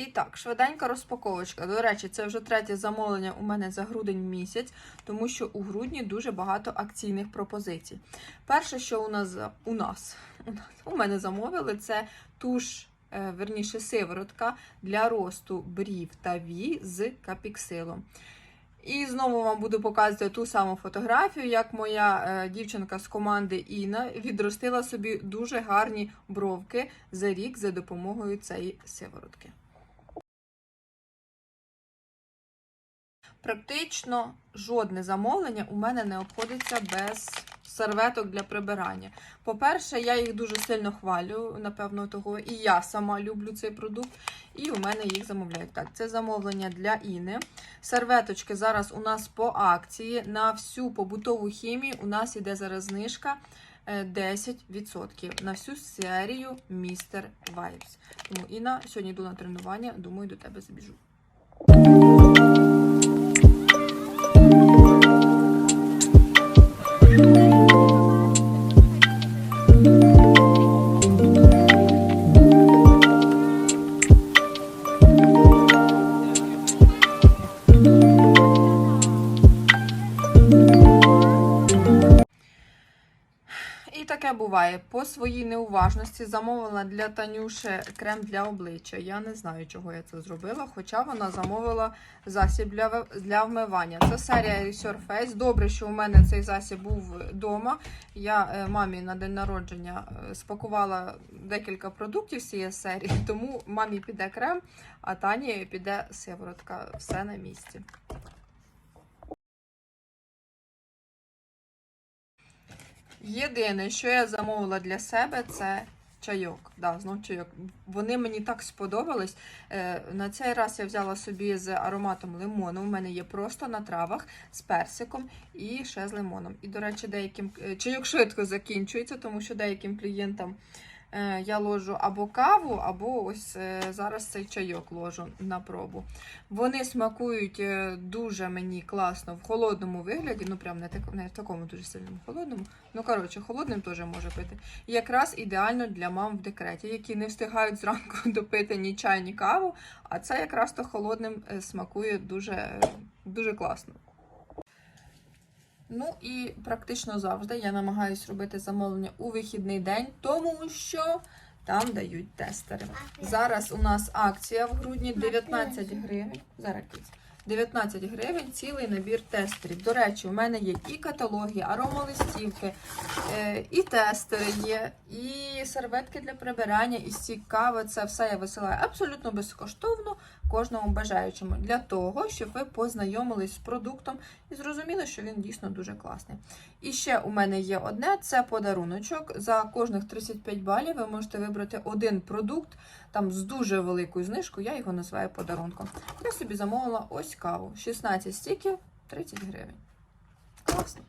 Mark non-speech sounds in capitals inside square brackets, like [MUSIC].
І так, швиденька розпаковочка. До речі, це вже третє замовлення у мене за грудень місяць, тому що у грудні дуже багато акційних пропозицій. Перше, що у нас [LAUGHS] у нас у, мене замовили, це туш, е, верніше, сиворотка для росту брів та вій з капіксилом. І знову вам буду показувати ту саму фотографію, як моя е, дівчинка з команди Інна відростила собі дуже гарні бровки за рік за допомогою цієї сиворотки. Практично жодне замовлення у мене не обходиться без серветок для прибирання. По-перше, я їх дуже сильно хвалю, напевно, того, і я сама люблю цей продукт, і у мене їх замовляють. Так, це замовлення для Іни. Серветочки зараз у нас по акції. На всю побутову хімію у нас іде зараз знижка е, 10% на всю серію Mr. Vibes. Тому Інна, сьогодні йду на тренування, думаю, до тебе забіжу. Таке буває. По своїй неуважності замовила для Танюши крем для обличчя. Я не знаю, чого я це зробила, хоча вона замовила засіб для, для вмивання. Це серія Resurface. Добре, що у мене цей засіб був вдома. Я е, мамі на день народження е, спакувала декілька продуктів з цієї серії, [LAUGHS] тому мамі піде крем, а Тані піде сиворотка. Все на місці. Єдине, що я замовила для себе, це чайок. Да, знов чайок. Вони мені так сподобались. Е, на цей раз я взяла собі з ароматом лимону. У мене є просто на травах з персиком і ще з лимоном. І, до речі, деяким е, чайок швидко закінчується, тому що деяким клієнтам я ложу або каву, або ось е, зараз цей чайок ложу на пробу. Вони смакують е, дуже мені класно в холодному вигляді, ну прям не, так, не в такому дуже сильному холодному. Ну, коротше, холодним теж може пити. Якраз ідеально для мам в декреті, які не встигають зранку [LAUGHS] допити ні чай, ні каву. А це якраз то холодним е, смакує дуже, е, дуже класно. Ну і практично завжди я намагаюсь робити замовлення у вихідний день, тому що там дають тестери. Зараз у нас акція в грудні 19 гривень. Зараз. 19 гривень цілий набір тестерів. До речі, у мене є і каталоги, аромалистівки, е, і тестери є, і серветки для прибирання, і стік. Це все я висилаю абсолютно безкоштовно кожному бажаючому для того, щоб ви познайомились з продуктом і зрозуміли, що він дійсно дуже класний. І ще у мене є одне: це подаруночок. За кожних 35 балів ви можете вибрати один продукт там з дуже великою знижкою. Я його називаю подарунком. Я собі замовила ось каву. 16 стіків, 30 гривень. Класно.